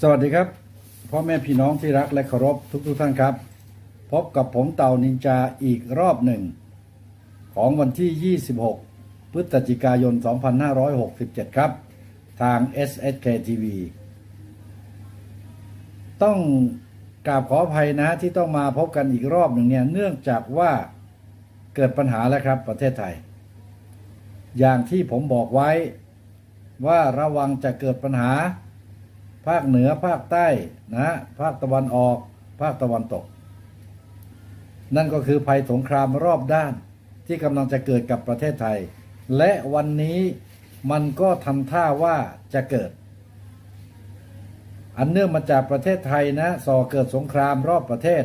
สวัสดีครับพ่อแม่พี่น้องที่รักและเคารพทุกทุกท่านครับ พบกับผมเต่านินจาอีกรอบหนึ่ง ของวันที่ 26 พฤศจิกายน 2567 ครับ ทาง SSK TV ต้องกราบขออภัยนะที่ต้องมาพบกันอีกรอบหนึ่งเนี่ยเนื่องจากว่าเกิดปัญหาแล้วครับประเทศไทย อย่างที่ผมบอกไว้ว่าระวังจะเกิดปัญหา ภาคเหนือภาคใต้นะภาคตะวันออก ภาคตะวันตก นั่นก็คือภัยสงครามรอบด้านที่กำลังจะเกิดกับประเทศไทย และวันนี้มันก็ทำท่าว่าจะเกิด อันเนื่องมาจากประเทศไทยนะส่อเกิดสงครามรอบประเทศ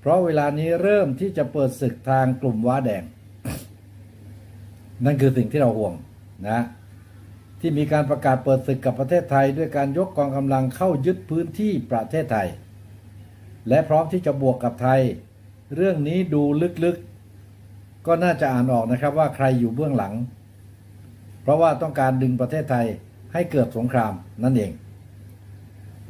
เพราะเวลานี้เริ่มที่จะเปิดศึกทางกลุ่มว้าแดง นั่นคือสิ่งที่เราห่วงนะ ที่มีการประกาศเปิดศึกกับประเทศไทย ด้วยการยกกองกำลังเข้ายึดพื้นที่ประเทศไทย และพร้อมที่จะบวกกับไทย เรื่องนี้ดูลึกๆ ก็น่าจะอ่านออกนะครับว่าใครอยู่เบื้องหลัง เพราะว่าต้องการดึงประเทศไทยให้เกิดสงครามนั่นเอง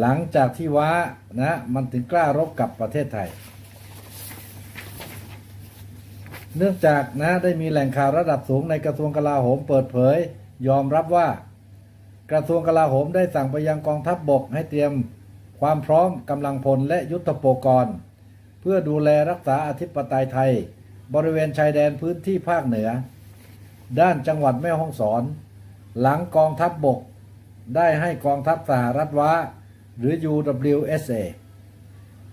หลังจากที่ว้านะมันถึงกล้ารบกับประเทศไทย เนื่องจากนะได้มีแหล่งข่าวระดับสูงในกระทรวงกลาโหมเปิดเผย ยอมรับว่า กระทรวงกลาโหมได้สั่งไปยังกองทัพบบกให้เตรียมความพร้อมกำลังพลและยุทธปกรณ์ เพื่อดูแลรักษาอธิปไตยไทย บริเวณชายแดนพื้นที่ภาคเหนือ ด้านจังหวัดแม่ฮ่องสอน หลังกองทัพบบก ได้ให้กองทัพสหรัฐว้า หรือ UWSA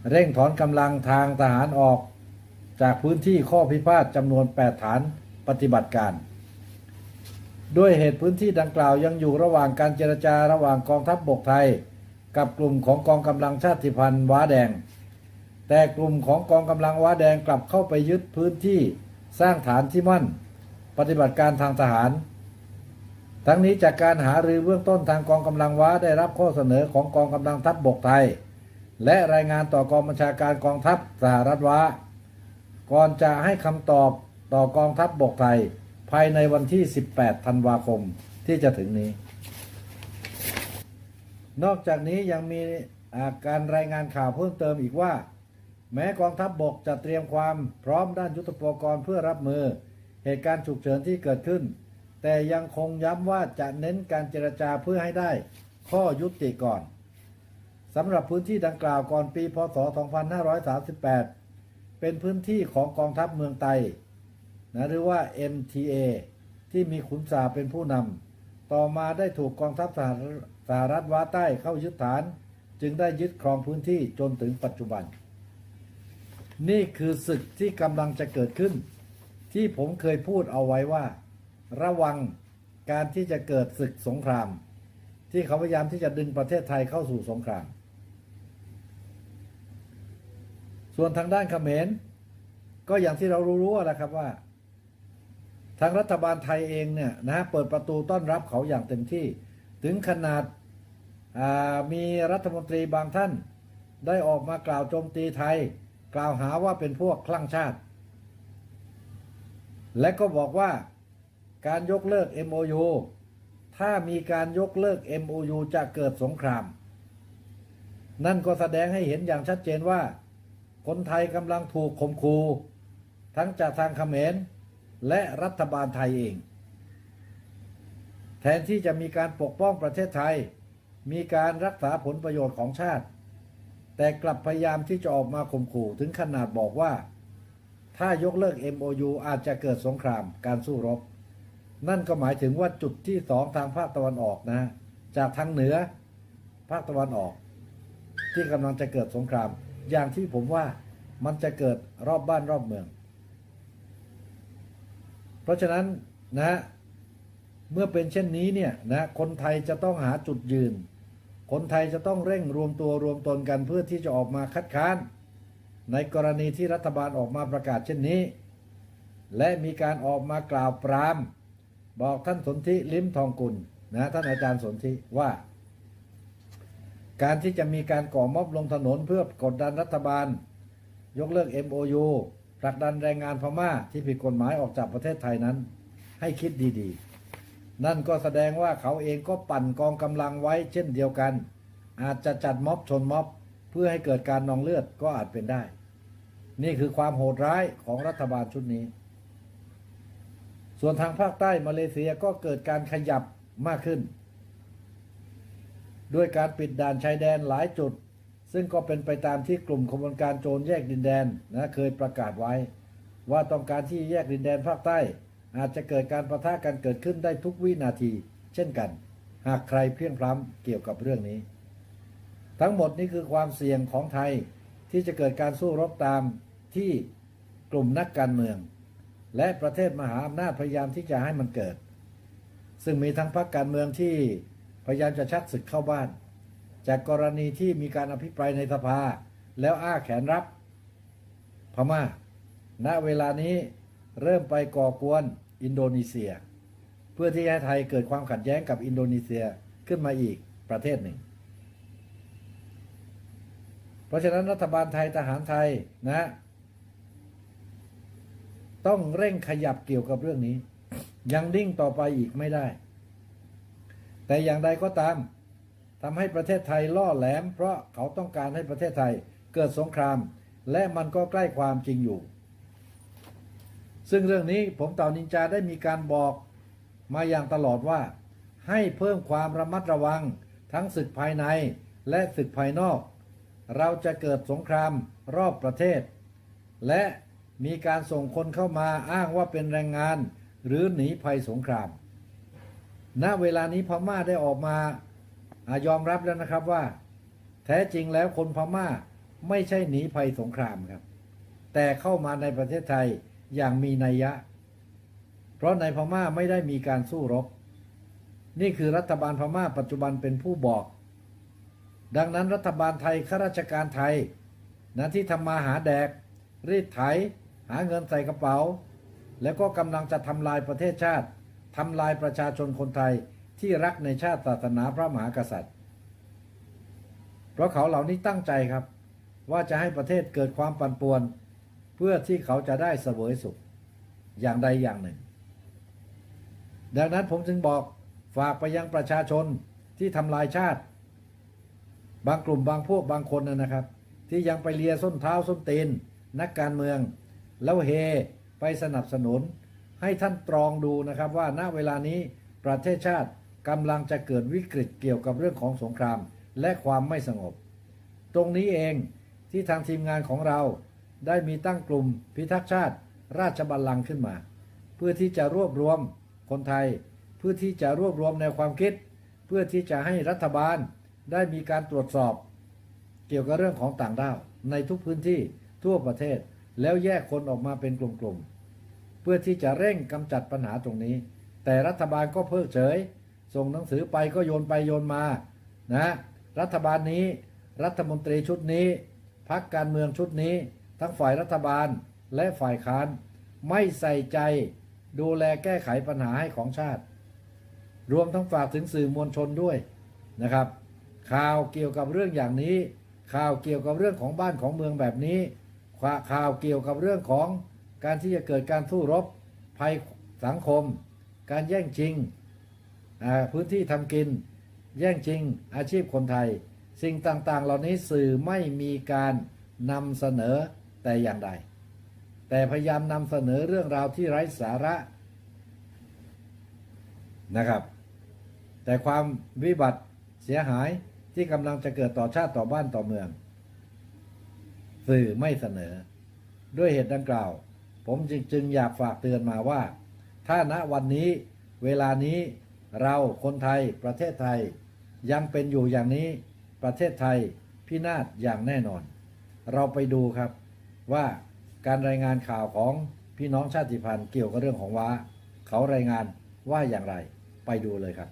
เร่งถอนกำลังทางทหารออก จากพื้นที่ข้อพิพาทจำนวน 8 ฐานปฏิบัติการ ด้วยเหตุพื้นที่ดังกล่าวยังอยู่ระหว่างการเจรจาระหว่างกองทัพบบกไทย กับกลุ่มของกองกำลังชาติพันธุ์ว้าแดง แต่กลุ่มของกองกำลังว้าแดงกลับเข้าไปยึดพื้นที่สร้างฐานที่มั่น ปฏิบัติการทางทหาร ทั้งนี้จากการหารือเบื้องต้นทางกองกำลังว้าได้รับข้อเสนอของกองกำลังทัพบบกไทย และรายงานต่อกองบัญชาการกองทัพสหรัฐว้าก่อนจะให้คำตอบต่อกองทัพบบกไทย ภายในวันที่ 18 ธันวาคมที่จะถึงนี้ นอกจากนี้ยังมีอาการรายงานข่าวเพิ่มเติมอีกว่า แม้กองทัพบบกจะเตรียมความพร้อมด้านยุทธปกรณ์เพื่อรับมือ เหตุการณ์ฉุกเฉินที่เกิดขึ้น แต่ยังคงย้ำว่าจะเน้นการเจรจาเพื่อให้ได้ ข้อยุติก่อนสำหรับพื้นที่ดังกล่าวก่อนปี พศ 2538 เป็นพื้นที่ของกองทัพเมืองไต นะหรือว่า MTA ที่มีขุนสาเป็นผู้นำต่อมาได้ถูกกองทัพสหรัฐว้าใต้เข้ายึดฐาน จึงได้ยึดครองพื้นที่จนถึงปัจจุบัน นี่คือศึกที่กำลังจะเกิดขึ้น ที่ผมเคยพูดเอาไว้ว่า ระวังการที่จะเกิดศึกสงคราม ที่เขาพยายามที่จะดึงประเทศไทยเข้าสู่สงคราม ส่วนทางด้านเขมรก็อย่างที่เรารู้ๆนะครับว่า ทางรัฐบาลไทยเองเนี่ยนะเปิดประตูต้อนรับเขาอย่างเต็มที่ ถึงขนาดามีรัฐมนตรีบางท่าน ได้ออกมากล่าวโจมตีไทย กล่าวหาว่าเป็นพวกคลั่งชาติ และก็บอกว่าการยกเลิก MOU ถ้ามีการยกเลิก MOU จะเกิดสงคราม นั่นก็แสดงให้เห็นอย่างชัดเจนว่า คนไทยกำลังถูกข่มขู่ทั้งจากทางเขมร และรัฐบาลไทยเอง แทนที่จะมีการปกป้องประเทศไทย มีการรักษาผลประโยชน์ของชาติ แต่กลับพยายามที่จะออกมาข่มขู่ถึงขนาดบอกว่า ถ้ายกเลิก MOU อาจจะเกิดสงครามการสู้รบ นั่นก็หมายถึงว่าจุดที่สองทางภาคตะวันออกนะ จากทางเหนือ ภาคตะวันออก ที่กำลังจะเกิดสงคราม อย่างที่ผมว่ามันจะเกิดรอบบ้านรอบเมือง เพราะฉะนั้นนะเมื่อเป็นเช่นนี้เนี่ยนะคนไทยจะต้องหาจุดยืน คนไทยจะต้องเร่งรวมตัวรวมตนกันเพื่อที่จะออกมาคัดค้าน ในกรณีที่รัฐบาลออกมาประกาศเช่นนี้ และมีการออกมากล่าวปราม บอกท่านสนธิลิ้มทองกุลนะท่านอาจารย์สนธิว่า การที่จะมีการก่อม็อบลงถนนเพื่อกดดันรัฐบาล ยกเลิก MOU ผลักดันแรงงานพม่าที่ผิดกฎหมายออกจากประเทศไทยนั้น ให้คิดดีๆ นั่นก็แสดงว่าเขาเองก็ปั่นกองกำลังไว้เช่นเดียวกัน อาจจะจัดม็อบชนม็อบ เพื่อให้เกิดการนองเลือดก็อาจเป็นได้ นี่คือความโหดร้ายของรัฐบาลชุดนี้ ส่วนทางภาคใต้มาเลเซียก็เกิดการขยับมากขึ้น ด้วยการปิดด่านชายแดนหลายจุด ซึ่งก็เป็นไปตามที่กลุ่มขบวนการโจรแยกดินแดนนะเคยประกาศไว้ ว่าต้องการที่แยกดินแดนภาคใต้ อาจจะเกิดการประทะกันเกิดขึ้นได้ทุกวินาที เช่นกัน หากใครเพลียงพล้ำเกี่ยวกับเรื่องนี้ ทั้งหมดนี้คือความเสี่ยงของไทยที่จะเกิดการสู้รบตามที่กลุ่มนักการเมือง และประเทศมหาอำนาจพยายามที่จะให้มันเกิด ซึ่งมีทั้งพรรคการเมืองที่พยายามจะชักศึกเข้าบ้าน จากกรณีที่มีการอภิปรายในสภา แล้วอ้าแขนรับ พม่า ณเวลานี้เริ่มไปก่อกวนอินโดนีเซีย เพื่อที่ให้ไทยเกิดความขัดแย้งกับอินโดนีเซียขึ้นมาอีกประเทศหนึ่ง เพราะฉะนั้นรัฐบาลไทยทหารไทยนะ ต้องเร่งขยับเกี่ยวกับเรื่องนี้ ยังนิ่งต่อไปอีกไม่ได้ แต่อย่างใดก็ตาม ทำให้ประเทศไทยล่อแหลม เพราะเขาต้องการให้ประเทศไทยเกิดสงคราม และมันก็ใกล้ความจริงอยู่ ซึ่งเรื่องนี้ผมเต่านินจาได้มีการบอกมาอย่างตลอดว่า ให้เพิ่มความระมัดระวังทั้งศึกภายในและศึกภายนอก เราจะเกิดสงครามรอบประเทศ และมีการส่งคนเข้ามาอ้างว่าเป็นแรงงาน หรือหนีภัยสงคราม ณ เวลานี้พม่าได้ออกมาอา ยอมรับแล้วนะครับว่า แท้จริงแล้วคนพม่าไม่ใช่หนีภัยสงครามครับ แต่เข้ามาในประเทศไทยอย่างมีนัยยะ เพราะในพม่าไม่ได้มีการสู้รบ นี่คือรัฐบาลพม่าปัจจุบันเป็นผู้บอก ดังนั้นรัฐบาลไทยข้าราชการไทยนะที่ทำมาหาแดก รีดไถ หาเงินใส่กระเป๋า แล้วก็กำลังจะทำลายประเทศชาติทำลายประชาชนคนไทย ที่รักในชาติศาสนาพระมหากษัตริย์ เพราะเขาเหล่านี้ตั้งใจครับ ว่าจะให้ประเทศเกิดความปั่นป่วน เพื่อที่เขาจะได้เสวยสุข อย่างใดอย่างหนึ่ง ดังนั้นผมจึงบอกฝากไปยังประชาชนที่ทำลายชาติ บางกลุ่มบางพวกบางคนนะนะครับ ที่ยังไปเลียส้นเท้าส้นตีนนักการเมือง แล้วเฮไปสนับสนุน ให้ท่านตรองดูนะครับว่าณเวลานี้ประเทศชาติ กำลังจะเกิดวิกฤตเกี่ยวกับเรื่องของสงครามและความไม่สงบ ตรงนี้เองที่ทางทีมงานของเราได้มีตั้งกลุ่มพิทักษ์ชาติ ราชบัลลังก์ขึ้นมา เพื่อที่จะรวบรวมคนไทย เพื่อที่จะรวบรวมแนวความคิด เพื่อที่จะให้รัฐบาลได้มีการตรวจสอบ เกี่ยวกับเรื่องของต่างด้าวในทุกพื้นที่ทั่วประเทศ แล้วแยกคนออกมาเป็นกลุ่มๆเพื่อที่จะเร่งกำจัดปัญหาตรงนี้ แต่รัฐบาลก็เพิกเฉย ส่งหนังสือไปก็โยนไปโยนมานะรัฐบาลนี้รัฐมนตรีชุดนี้พักการเมืองชุดนี้ ทั้งฝ่ายรัฐบาลและฝ่ายค้านไม่ใส่ใจดูแลแก้ไขปัญหาให้ของชาติ รวมทั้งฝากถึงสื่อมวลชนด้วยนะครับ ข่าวเกี่ยวกับเรื่องอย่างนี้ ข่าวเกี่ยวกับเรื่องของบ้านของเมืองแบบนี้ ข่าวเกี่ยวกับเรื่องของการที่จะเกิดการสู้รบ ภัยสังคม การแย่งชิง พื้นที่ทำกิน แย่งชิงอาชีพคนไทย สิ่งต่างๆ เหล่านี้สื่อไม่มีการนำเสนอแต่อย่างใด แต่พยายามนำเสนอเรื่องราวที่ไร้สาระนะครับ แต่ความวิบัติเสียหายที่กำลังจะเกิดต่อชาติต่อบ้านต่อเมือง สื่อไม่เสนอ ด้วยเหตุดังกล่าว ผมจึงจึงอยากฝากเตือนมาว่า ถ้าณวันนี้เวลานี้ เราคนไทยประเทศไทย ยังเป็นอยู่อย่างนี้ประเทศไทยพินาศอย่างแน่นอน เราไปดูครับว่าการรายงานข่าวของพี่น้องชาติพันธุ์เกี่ยวกับเรื่องของว้า เขารายงานว่าอย่างไร ไปดูเลยครับ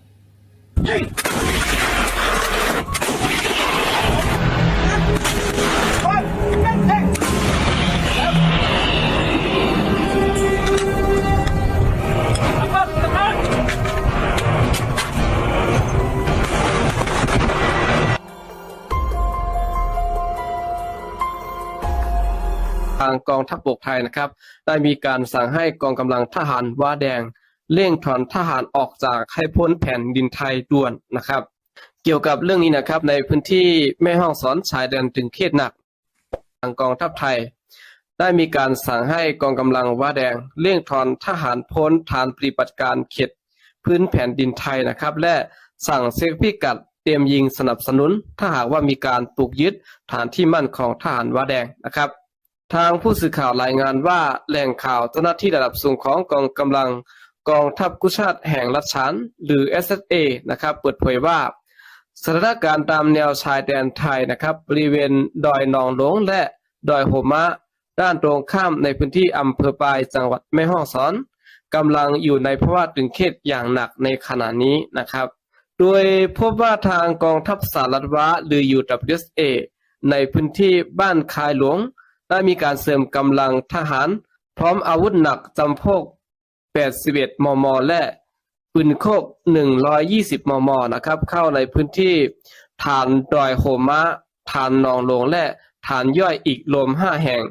างกองทัพบกไทยนะครับ ได้มีการสั่งให้กองกำลังทหารว้าแดงเร่งถอนทหารออกจากให้พ้นแผ่นดินไทยด่วนนะครับ เกี่ยวกับเรื่องนี้นะครับในพื้นที่แม่ห้องสอนชายแดนถึงเขตหนักทางกองทัพไทย ได้มีการสั่งให้กองกำลังว่าแดงเลี่ยงถอนทหารพ้นฐานปฏิบัติการเขตพื้นแผ่นดินไทยนะครับ และสั่งเซ็กพิกัดเตรียมยิงสนับสนุน ถ้าหากว่ามีการปลุกยึดฐานที่มั่นของทหารว่าแดงนะครับ ทางผู้สื่อข่าวรายงานว่าแหล่งข่าวเจ้าหน้าที่ระดับสูงของกองกำลังกองทัพกุชาติแห่งรัฐฉานหรือ SSA นะครับ เปิดเผยว่าสถานการณ์ตามแนวชายแดนไทยนะครับบริเวณดอยนองหลวงและดอยโหมะ ด้านตรงข้ามในพื้นที่อำเภอปายจังหวัดแม่ฮ่องสอนกำลังอยู่ในภาวะตึงเครียดอย่างหนักในขณะนี้นะครับ โดยพบว่าทางกองทัพสหรัฐวะหรือ UWSA ในพื้นที่บ้านคายหลวง ได้มีการเสริมกำลังทหาร พร้อมอาวุธหนักจำพวก 81 มม และปืนโคก 120 มม นะครับ เข้าในพื้นที่ฐานดอยโหมะฐานนองหลวงและฐานย่อยอีกรวม 5 แห่ง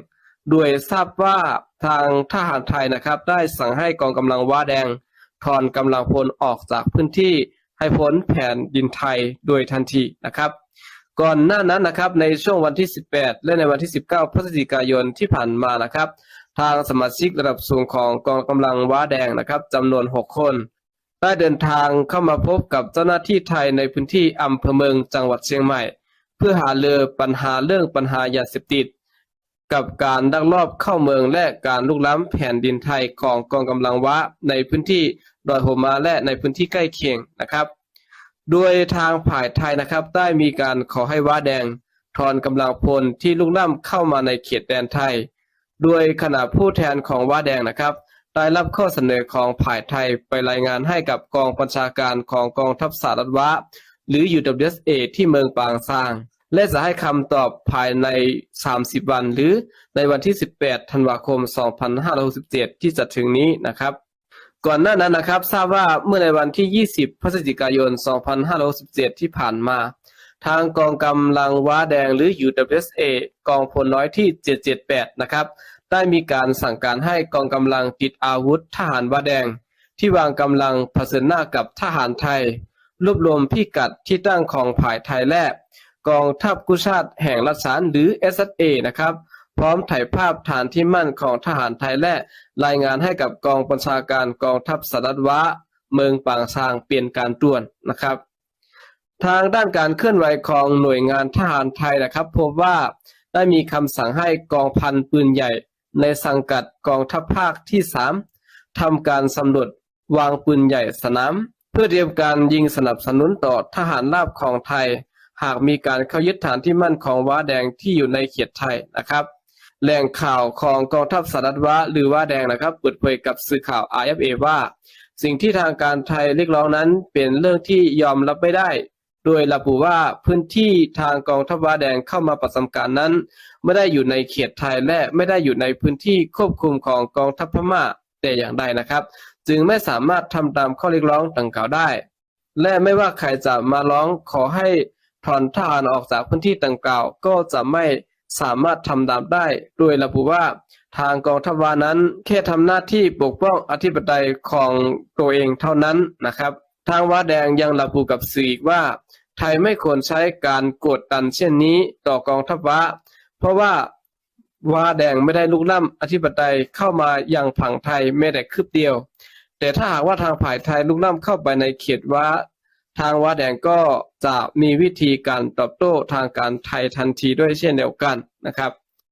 โดยทราบว่าทางทหารไทยนะครับ ได้สั่งให้กองกำลังว้าแดงถอนกำลังพลออกจากพื้นที่ให้พ้นแผ่นดินไทยโดยทันทีนะครับ ก่อนหน้านั้นนะครับในช่วงวันที่ 18 และในวันที่ 19 พฤศจิกายนที่ผ่านมานะครับ ทางสมาชิกระดับสูงของกองกำลังว้าแดงนะครับจำนวน 6 คน ได้เดินทางเข้ามาพบกับเจ้าหน้าที่ไทยในพื้นที่อำเภอเมืองจังหวัดเชียงใหม่ เพื่อหาเลือปัญหาเรื่องปัญหายาเสพติด กับการดักลอบเข้าเมืองและการลุกล้ำแผ่นดินไทยของกองกำลังว้าในพื้นที่ดอยโหมาและในพื้นที่ใกล้เคียงนะครับ โดยทางฝ่ายไทยนะครับ ได้มีการขอให้ว้าแดงถอนกำลังพลที่ลุกล้ำเข้ามาในเขตแดนไทย โดยขณะผู้แทนของว้าแดงนะครับ ได้รับข้อเสนอของฝ่ายไทยไปรายงานให้กับกองบัญชาการของกองทัพสหรัฐวะหรือ UWSA ที่เมืองปางซาง และจะให้คำตอบภายใน 30 วัน หรือในวันที่ 18 ธันวาคม 2567 ที่จะถึงนี้นะครับ ก่อนหน้านั้นนะครับทราบว่าเมื่อในวันที่ 20 พฤศจิกายน 2567 ที่ผ่านมา ทางกองกำลังว้าแดงหรือ UWSA กองพลน้อยที่ 778 นะครับ ได้มีการสั่งการให้กองกำลังติดอาวุธทหารว้าแดง ที่วางกำลังเผชิญหน้ากับทหารไทย รวบรวมพิกัดที่ตั้งของฝ่ายไทยและกองทัพกุชาติแห่งรัฐสารหรือ SSA นะครับ พร้อมถ่ายภาพฐานที่มั่นของทหารไทยและรายงานให้กับกองบัญชาการกองทัพสหรัฐวะเมืองปางซางเปลี่ยนการตรวนนะครับ ทางด้านการเคลื่อนไหวของหน่วยงานทหารไทยนะครับ พบว่าได้มีคำสั่งให้กองพันปืนใหญ่ ในสังกัดกองทัพภาคที่ 3ทำการสำรวจวางปืนใหญ่สนาม เพื่อเตรียมการยิงสนับสนุนต่อทหารราบของไทย หากมีการเข้ายึดฐานที่มั่นของว้าแดงที่อยู่ในเขตไทยนะครับ แหล่งข่าวของกองทัพสหรัฐวะหรือว่าแดงนะครับ เปิดเผยกับสื่อข่าว RFA ว่า สิ่งที่ทางการไทยเรียกร้องนั้นเป็นเรื่องที่ยอมรับไม่ได้ โดยระบุว่าพื้นที่ทางกองทัพว้าแดงเข้ามาประจำการนั้น ไม่ได้อยู่ในเขตไทยและไม่ได้อยู่ในพื้นที่ควบคุมของกองทัพพม่าแต่อย่างใดนะครับ จึงไม่สามารถทำตามข้อเรียกร้องดังกล่าวได้ และไม่ว่าใครจะมาร้องขอให้ถอนทหารออกจากพื้นที่ดังกล่าว ก็จะไม่ สามารถทำตามได้ โดยระบุว่าทางกองทัพวานั้นแค่ทำหน้าที่ปกป้องอธิปไตยของตัวเองเท่านั้นนะครับ ทางว้าแดงยังระบุกับสื่ออีกว่า ไทยไม่ควรใช้การกดดันเช่นนี้ต่อกองทัพวาเพราะว่าว้าแดงไม่ได้ลุกล้ำอธิปไตยเข้ามาอยังฝั่งไทยแม้แต่คืบเดียว แต่ถ้าหากว่าทางฝ่ายไทยลุกล้ำเข้าไปในเขตวา ทางวัดแดงก็จะมีวิธีการตอบโต้ทางการไทยทันทีด้วยเช่นเดียวกันนะครับ